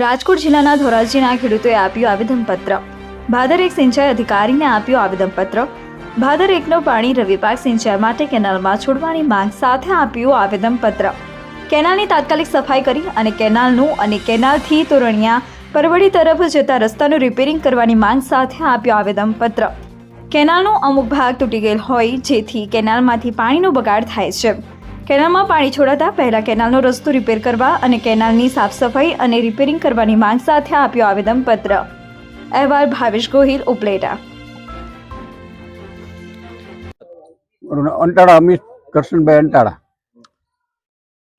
રાજકોટ જિલ્લાના ધોરાજીના ખેડૂતોએ આપ્યું આવેદનપત્ર. ભાદર એક સિંચાઈ અધિકારીને આપ્યું આવેદનપત્ર. ભાદર એકનો પાણી રવિ પાક સિંચાઈ માટે કેનાલમાં છોડવાની માંગ સાથે આપ્યું આવેદનપત્ર. કેનાલની તાત્કાલિક સફાઈ કરી અને કેનાલનું અને કેનાલથી તોરણિયા પરવડી તરફ જતા રસ્તાનું રિપેરિંગ કરવાની માંગ સાથે આપ્યું આવેદનપત્ર. કેનાલનો અમુક ભાગ તૂટી ગયેલ હોય જેથી કેનાલમાંથી પાણીનો બગાડ થાય છે. કેનાલમાં પાણી છોડાતા પહેલા કેનાલનો રસ્તો રિપેર કરવા અને કેનાલની સાફ સફાઈ અને રિપેરિંગ કરવાની માંગ સાથે આપ્યો આવેદનપત્ર. અહેવાલ ભાવેશ ગોહિલ, ઉપલેટા. અંટાળા અમિત કરશનભાઈ અંટાળા.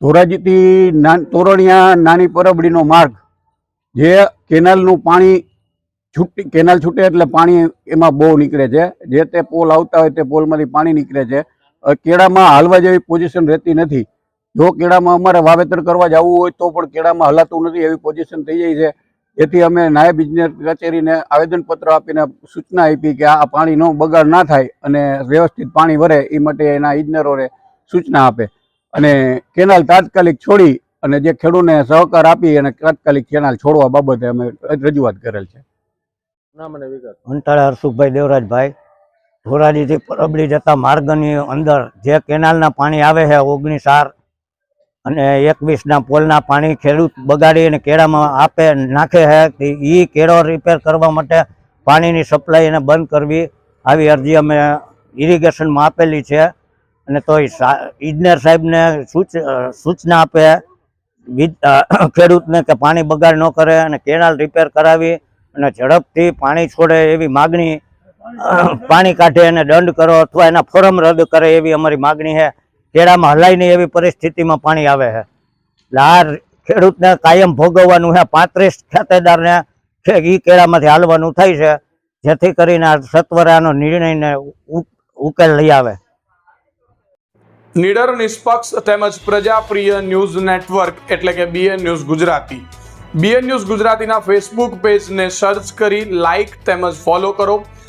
ધોરાજીથી તોરણિયા નાની પરબડીનો માર્ગ, જે કેનાલનું પાણી છૂટી, કેનાલ છૂટે એટલે પાણી એમાં બહુ નીકળે છે. જે તે પોલ આવતા હોય તે પોલમાંથી પાણી નીકળે છે. કેળામાં હાલવા જેવી પોઝિશન રહેતી નથી. જો કેળામાં અમારે વાવેતર કરવા જવું હોય તો પણ કેળામાં હલાતું નથી એવી પોઝિશન થઈ જાય છે. જેથી અમે નાયબ ઇજનેર કચેરીને આવેદનપત્ર આપીને સૂચના આપી કે આ પાણીનો બગાડ ના થાય અને વ્યવસ્થિત પાણી વરે એ માટે એના ઇજનેરોને સૂચના આપે. અને કેનાલ તાત્કાલિક છોડી અને જે ખેડૂતને સહકાર આપી અને તાત્કાલિક કેનાલ છોડવા બાબતે અમે રજૂઆત કરેલ છે. નામ અને વિગત. અંટાળા હરસુખભાઈ દેવરાજભાઈ. ધોરાજીથી પરબડી જતા માર્ગની અંદર જે કેનાલના પાણી આવે છે ઓગણીસ આર અને એકવીસના પોલના પાણી ખેડૂત બગાડી અને કેળામાં આપે, નાખે છે એ કેળો રિપેર કરવા માટે પાણીની સપ્લાય એને બંધ કરવી. આવી અરજી અમે ઇરિગેશનમાં આપેલી છે અને તો ઇજનેર સાહેબને સૂચ, સૂચના આપે ખેડૂતને કે પાણી બગાડ ન કરે અને કેનાલ રિપેર કરાવી અને ઝડપથી પાણી છોડે એવી માગણી પાણી કાઢે એને દંડ કરો અથવા એના ફોરમ રદ કરે એવી અમારી માગણી છે. કેળામાં હલાય નહીં એવી પરિસ્થિતિમાં પાણી આવે છે. એટલે આ ખેડૂતને કાયમ ભોગવવાનું છે. પાંત્રીસ ખાતેદારને ઈ કેળામાંથી હાલવાનું થાય છે. જેથી કરીને આ સત્વરે આનો નિર્ણયને ઉકેલ લઈ આવે. નિડર નિષ્પક્ષ તેમજ પ્રજાપ્રિય ન્યૂઝ નેટવર્ક એટલે કે BN news Gujarati. BN news ગુજરાતીના ફેસબુક પેજને સર્ચ કરી લાઇક તેમજ ફોલો કરો.